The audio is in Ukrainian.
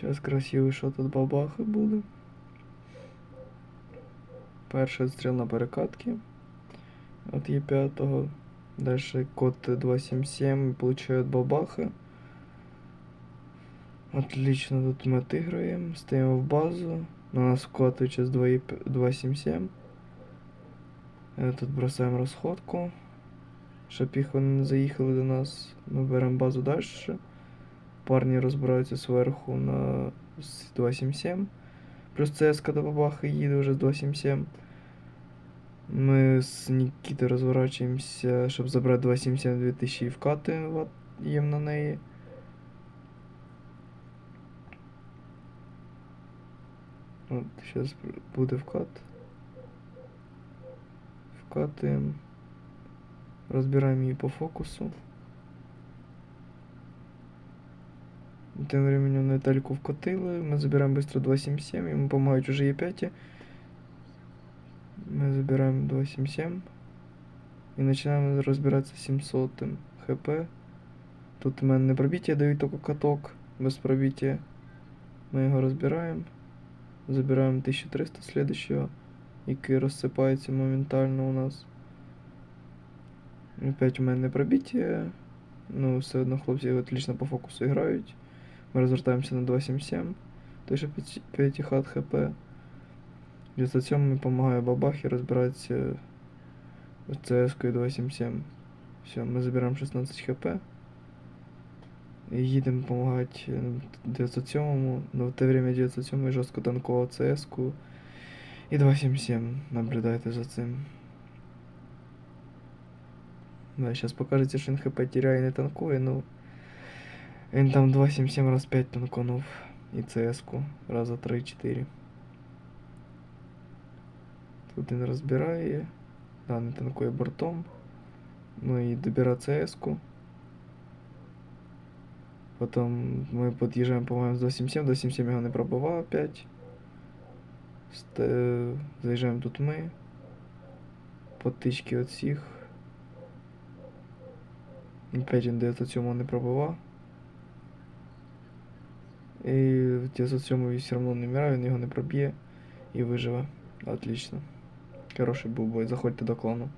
Зараз красивий що тут бабахи буде. Перший стріл на перекатки. От є п'ятого. Дальше код 277 получают бабахи. Отлично, тут мы отыгрываем. Стоим в базу. На нас вкатывает сейчас 277. Е, Тут бросаємо розходку. Щоб їх вони не заїхали до нас. Ми беремо базу далі. Парні розбираються зверху на 277. Плюс ЦСК до бабахи їде вже з 277. Ми з Нікіти розворачуємося, щоб забрати 277 2000 і вкати їм на неї. От, зараз буде вкат. Вкатуємо. Розбираємо її по фокусу. Тим временем на Віталіку вкотили. Ми забираємо быстро 277, йому допомагають уже є 5. Ми забираємо 277. І починаємо розбиратися 700 хп. Тут у мене не пробиття дають тільки каток. Без пробиття. Ми його розбираємо. Забираємо 1300 слідущого, який розсипається моментально у нас. Опять у мене не пробиття. Ну, все одно хлопці отлично по фокусу грають. Ми розвертаємося на 277. Той що 5 хат хп. 907 допомагає бабахі розбиратися з CS 277. Все, ми забираємо 16 хп. І їдемо допомагати 907-му. но в те время 907 жорстко танкував CS -ку. і 277. Наблюдайте за цим. Да, сейчас покажеться, що він хп теряє і не танкує, ну. Він там 277 раз 5 танканув. І CS-ку раза 3-4. Тут він розбирає. Да, не танкує бортом. Ну і добира CS-ку. Потім ми під'їжджаємо, по-моєму, з 277, 277 його не пробивав опять. Заїжджаємо тут ми. Потички от всіх. Опять він 907 не пробивав. І в 907 все одно не вмирає, він його не проб'є і виживе. Отлично. Хороший був бой, заходьте до клану.